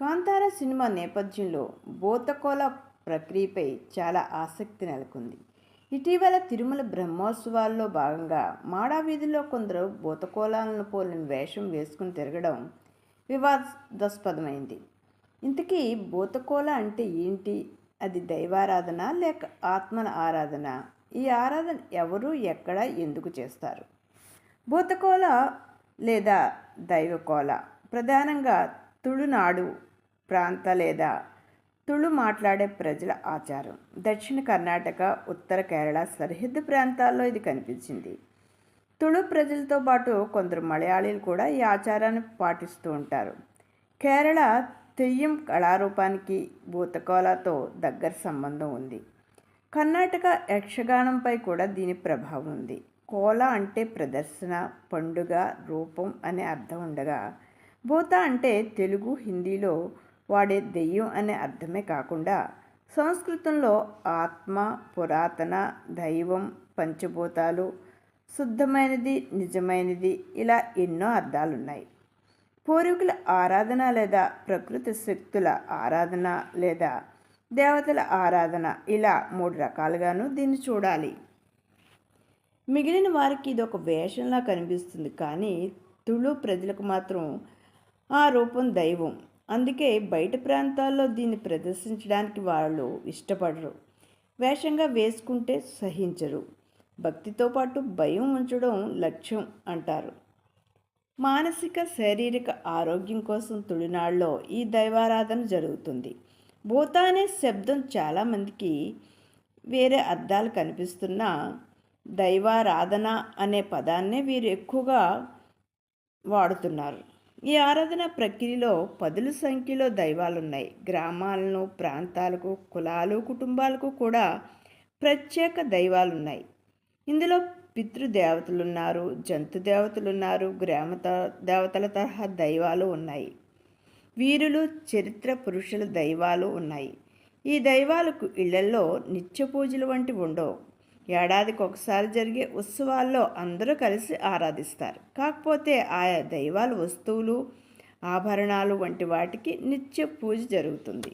Kantara cinema నేపథ్యంలో బోతకోల ప్రక్రియపై చాలా ఆసక్తి నెలకొంది. ఇటీవల తిరుమల బ్రహ్మోత్సవాల్లో భాగంగా మాడా వీధుల్లో కొందరు బోతకోలాలను పోలిన వేషం వేసుకుని తిరగడం వివాదాస్పదమైంది. ఇంతకీ బోతకోల అంటే ఏంటి? అది దైవారాధన లేక ఆత్మల ఆరాధన? ఈ ఆరాధన ఎవరు ఎక్కడ ఎందుకు చేస్తారు? భూతకోల లేదా దైవకోల ప్రధానంగా తుళునాడు ప్రాంత లేదా తుళు మాట్లాడే ప్రజల ఆచారం. దక్షిణ కర్ణాటక ఉత్తర కేరళ సరిహద్దు ప్రాంతాల్లో ఇది కనిపించింది. తుళు ప్రజలతో పాటు కొందరు మలయాళీలు కూడా ఈ ఆచారాన్ని పాటిస్తూ ఉంటారు. కేరళ తెయ్యం కళారూపానికి భూతకోలతో దగ్గర సంబంధం ఉంది. కర్ణాటక యక్షగానంపై కూడా దీని ప్రభావం ఉంది. కోల అంటే ప్రదర్శన పండుగ రూపం అనే అర్థం ఉండగా భూత అంటే తెలుగు హిందీలో వాడే దెయ్యం అనే అర్థమే కాకుండా సంస్కృతంలో ఆత్మ పురాతన దైవం పంచభూతాలు శుద్ధమైనది నిజమైనది ఇలా ఎన్నో అర్థాలున్నాయి. పూర్వీకుల ఆరాధన లేదా ప్రకృతి శక్తుల ఆరాధన లేదా దేవతల ఆరాధన ఇలా మూడు రకాలుగాను దీన్ని చూడాలి. మిగిలిన వారికి ఇది ఒక వేషంలా కనిపిస్తుంది కానీ తుళు ప్రజలకు మాత్రం ఆ రూపం దైవం. అందుకే బయట ప్రాంతాల్లో దీన్ని ప్రదర్శించడానికి వాళ్ళు ఇష్టపడరు. వేషంగా వేసుకుంటే సహించరు. భక్తితో పాటు భయం ఉంచడం లక్ష్యం అంటారు. మానసిక శారీరక ఆరోగ్యం కోసం తుడినాళ్ళలో ఈ దైవారాధన జరుగుతుంది. భూత అనే శబ్దం చాలామందికి వేరే అర్థాలు కనిపిస్తున్నా దైవారాధన అనే పదాన్నే వీరు ఎక్కువగా వాడుతున్నారు. ఈ ఆరాధన ప్రక్రియలో పదుల సంఖ్యలో దైవాలున్నాయి. గ్రామాలను ప్రాంతాలకు కులాలు కుటుంబాలకు కూడా ప్రత్యేక దైవాలు ఉన్నాయి ఇందులో పితృదేవతలున్నారు జంతు దేవతలున్నారు గ్రామ దేవతల తరహా దైవాలు ఉన్నాయి. వీరులు చరిత్ర పురుషుల దైవాలు ఉన్నాయి. ఈ దైవాలకు ఇళ్ళలో నిత్య పూజలు వంటివి ఉండవు. ఏడాదికి ఒకసారి జరిగే ఉత్సవాల్లో అందరూ కలిసి ఆరాధిస్తారు. కాకపోతే ఆయా దైవాల వస్తువులు ఆభరణాలు వంటి వాటికి నిత్య పూజ జరుగుతుంది.